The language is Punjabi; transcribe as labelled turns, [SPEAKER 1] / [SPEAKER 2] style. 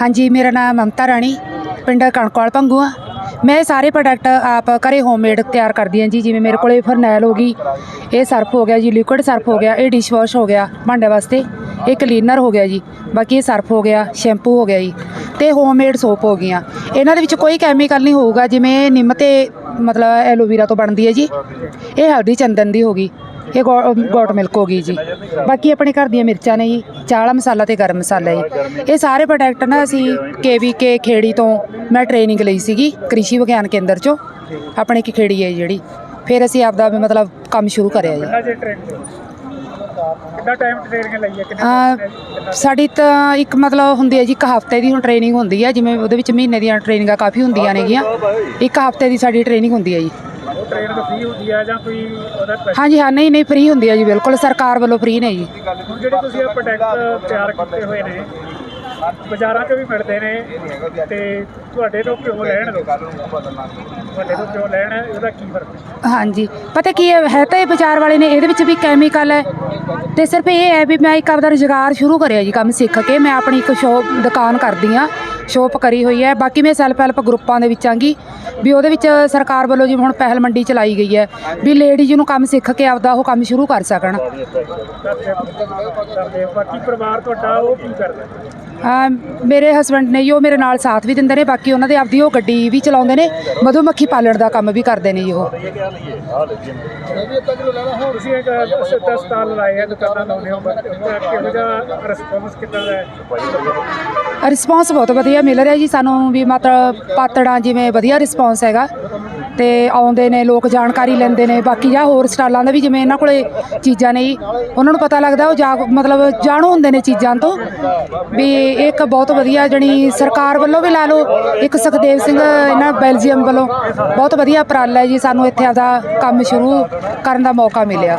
[SPEAKER 1] ਹਾਂਜੀ, ਮੇਰਾ ਨਾਮ ਮਮਤਾ ਰਾਣੀ, ਪਿੰਡ ਕਣਕਵਾਲ ਭੰਗੂ ਆ ਮੈਂ ਇਹ ਸਾਰੇ ਪ੍ਰੋਡਕਟ ਆਪ ਘਰੇ ਹੋਮਮੇਡ ਤਿਆਰ ਕਰਦੀ ਹਾਂ ਜੀ, ਜਿਵੇਂ ਮੇਰੇ ਕੋਲੇ ਫਰਨੈਲ ਹੋ ਗਈ, ਇਹ ਸਰਫ ਹੋ ਗਿਆ ਜੀ ਲਿਕੁਇਡ ਸਰਫ ਹੋ ਗਿਆ, ਇਹ ਡਿਸ਼ ਵਾਸ਼ ਹੋ ਗਿਆ ਭਾਂਡੇ ਵਾਸਤੇ, ਇਹ ਕਲੀਨਰ ਹੋ ਗਿਆ ਜੀ, ਬਾਕੀ ਇਹ ਸਰਫ ਹੋ ਗਿਆ ਸ਼ੈਂਪੂ ਹੋ ਗਿਆ ਜੀ, ਤੇ ਹੋਮਮੇਡ ਸੋਪ ਹੋ ਗਈਆਂ। ਇਹਨਾਂ ਦੇ ਵਿੱਚ ਕੋਈ ਕੈਮੀਕਲ ਨਹੀਂ ਹੋਊਗਾ, ਜਿਵੇਂ ਨਿੰਮ ਤੇ ਮਤਲਬ ਐਲੋਵੀਰਾ ਤੋਂ ਬਣਦੀ ਹੈ ਜੀ, ਇਹ ਹਲਦੀ ਚੰਦਨ ਦੀ ਹੋ ਗਈ। ਇਹ ਗੋਟ ਮਿਲਕ ਹੋ ਗਈ ਜੀ। ਬਾਕੀ ਆਪਣੇ ਘਰ ਦੀਆਂ ਮਿਰਚਾਂ ਨੇ ਜੀ ਚਾਹ ਵਾਲਾ ਮਸਾਲਾ ਤੇ ਗਰਮ ਮਸਾਲਾ ਜੀ। ਇਹ ਸਾਰੇ ਪ੍ਰੋਡਕਟ ਨਾ ਅਸੀਂ ਕੇਵੀਕੇ ਖੇੜੀ ਤੋਂ ਮੈਂ ਟ੍ਰੇਨਿੰਗ ਲਈ ਸੀਗੀ ਕ੍ਰਿਸ਼ੀ ਵਿਗਿਆਨ ਕੇਂਦਰ ਚੋਂ। ਆਪਣੇ ਕੀ ਖੇੜੀ ਹੈ ਜਿਹੜੀ। ਫਿਰ ਅਸੀਂ ਆਪਦਾ ਮਤਲਬ ਕੰਮ ਸ਼ੁਰੂ ਕਰਿਆ ਜੀ।
[SPEAKER 2] ਕਿੰਨਾ ਕਿੰਨਾ ਟਾਈਮ ਟ੍ਰੇਨਿੰਗ ਲਈ ਹੈ?
[SPEAKER 1] ਅਹ ਸਾਡੀ ਤਾਂ ਇੱਕ ਮਤਲਬ ਹੁੰਦੀ ਹੈ ਜੀ ਇੱਕ ਹਫ਼ਤੇ ਦੀ ਹੁਣ ਟ੍ਰੇਨਿੰਗ ਹੁੰਦੀ ਹੈ ਜਿਵੇਂ ਉਹਦੇ ਵਿੱਚ ਮਹੀਨੇ ਦੀਆਂ ਟ੍ਰੇਨਿੰਗਾਂ ਕਾਫੀ ਹੁੰਦੀਆਂ ਨੇਗੀਆਂ। ਇੱਕ ਹਫ਼ਤੇ ਦੀ ਸਾਡੀ ਟ੍ਰੇਨਿੰਗ ਹੁੰਦੀ ਹੈ ਜੀ।
[SPEAKER 2] ਉਹ ਟ੍ਰੇਨਿੰਗ ਫ੍ਰੀ ਹੁੰਦੀ ਹੈ ਜਾਂ ਕੋਈ ਉਹਦਾ ਪੈਸਾ
[SPEAKER 1] ਹਾਂਜੀ ਹਾਂ ਨਹੀਂ ਨਹੀਂ ਫ੍ਰੀ ਹੁੰਦੀ ਹੈ ਜੀ ਬਿਲਕੁਲ ਸਰਕਾਰ ਵੱਲੋਂ ਫ੍ਰੀ ਨੇ ਜੀ।
[SPEAKER 2] ਹੁਣ ਜਿਹੜੇ ਤੁਸੀਂ ਇਹ ਪ੍ਰੋਡਕਟ ਤਿਆਰ ਕੀਤੇ ਹੋਏ ਨੇ ਬਾਜ਼ਾਰਾਂ 'ਚ ਵੀ ਮਿਲਦੇ ਨੇ ਤੇ ਤੁਹਾਡੇ ਤੋਂ ਕਿਉਂ ਲੈਣ ਤੁਹਾਡੇ ਤੋਂ ਕਿਉਂ ਲੈਣ ਇਹਦਾ ਕੀ ਫ਼ਰਕ? ਹੈ
[SPEAKER 1] ਹਾਂਜੀ ਪਤਾ ਕੀ ਹੈ ਹੈ ਤਾਂ ਇਹ ਬਾਜ਼ਾਰ ਵਾਲੇ ਨੇ ਇਹਦੇ ਵਿੱਚ ਵੀ ਕੈਮੀਕਲ ਹੈ। ਤੇ ਸਿਰਫ ਇਹ ਹੈ ਵੀ ਮੈਂ ਇੱਕ ਆਪਦਾ ਰੁਜ਼ਗਾਰ ਸ਼ੁਰੂ ਕਰਿਆ ਜੀ ਕੰਮ ਸਿੱਖ ਕੇ ਮੈਂ ਆਪਣੀ ਇੱਕ ਸ਼ੋਪ ਦੁਕਾਨ ਕਰਦੀ ਆ ਸ਼ੋਪ ਕਰੀ ਹੋਈ ਹੈ। ਬਾਕੀ ਮੈਂ ਸੈਲਫ ਹੈਲਪ ਗਰੁੱਪਾਂ ਦੇ ਵਿੱਚ ਆਂਗੀ ਵੀ ਉਹਦੇ ਵਿੱਚ ਸਰਕਾਰ ਵੱਲੋਂ ਜਿਵੇਂ ਹੁਣ ਪਹਿਲ ਮੰਡੀ ਚਲਾਈ ਗਈ ਹੈ ਵੀ ਲੇਡੀਜ਼ ਨੂੰ ਕੰਮ ਸਿੱਖ ਕੇ ਆਪਦਾ ਉਹ ਕੰਮ ਸ਼ੁਰੂ ਕਰ ਸਕਣ।
[SPEAKER 2] ਕਰਦੇ ਕਰਦੇ ਹੋ। ਬਾਕੀ ਪਰਿਵਾਰ ਤੁਹਾਡਾ ਉਹ ਕੀ ਕਰਦਾ?
[SPEAKER 1] ਅਮ ਮੇਰੇ ਹਸਬੰਡ ਨੇ ਉਹ ਮੇਰੇ ਨਾਲ ਸਾਥ ਵੀ ਦਿੰਦੇ ਨੇ ਬਾਕੀ ਉਹਨਾਂ ਦੇ ਆਪਦੀ ਉਹ ਗੱਡੀ ਵੀ ਚਲਾਉਂਦੇ ਨੇ ਮਧੂਮੱਖੀ ਪਾਲਣ ਦਾ ਕੰਮ ਵੀ ਕਰਦੇ ਨੇ ਜੀ ਉਹ।
[SPEAKER 2] ਤੁਸੀਂ ਇੱਕ ਸਿੱਧਾ ਸਟਾਲ ਲਾਏ ਆ ਦੁਕਾਨਾਂ ਲਾਉਂਦੇ ਹੋ ਕਿਹੋ ਜਿਹਾ ਰਿਸਪੌਂਸ ਕਿੱਦਾਂ ਦਾ ਹੈ?
[SPEAKER 1] ਰਿਸਪੌਂਸ ਬਹੁਤ ਵਧੀਆ ਮਿਲ ਰਿਹਾ ਜੀ, ਸਾਨੂੰ ਵੀ ਮਤਲਬ ਪਾਤੜਾਂ ਜਿਵੇਂ ਵਧੀਆ ਰਿਸਪੌਂਸ ਹੈਗਾ ਤੇ ਆਉਂਦੇ ਨੇ, ਲੋਕ ਜਾਣਕਾਰੀ ਲੈਂਦੇ ਨੇ, ਬਾਕੀ ਜਾਂ ਹੋਰ ਸਟਾਲਾਂ ਦਾ ਵੀ ਜਿਵੇਂ ਇਹਨਾਂ ਕੋਲੇ ਚੀਜ਼ਾਂ ਨੇ ਜੀ, ਉਹਨਾਂ ਨੂੰ ਪਤਾ ਲੱਗਦਾ ਉਹ ਜਾ ਮਤਲਬ ਜਾਣੂ ਹੁੰਦੇ ਨੇ ਚੀਜ਼ਾਂ ਤੋਂ ਵੀ ਇਹ ਇੱਕ ਬਹੁਤ ਵਧੀਆ ਜਣੀ ਸਰਕਾਰ ਵੱਲੋਂ ਵੀ ਲਾ ਲਓ, ਇੱਕ ਸੁਖਦੇਵ ਸਿੰਘ ਇਹਨਾਂ ਬੈਲਜੀਅਮ ਵੱਲੋਂ ਬਹੁਤ ਵਧੀਆ ਉਪਰਾਲਾ ਹੈ ਜੀ, ਸਾਨੂੰ ਇੱਥੇ ਆਪਦਾ ਕੰਮ ਸ਼ੁਰੂ ਕਰਨ ਦਾ ਮੌਕਾ ਮਿਲਿਆ।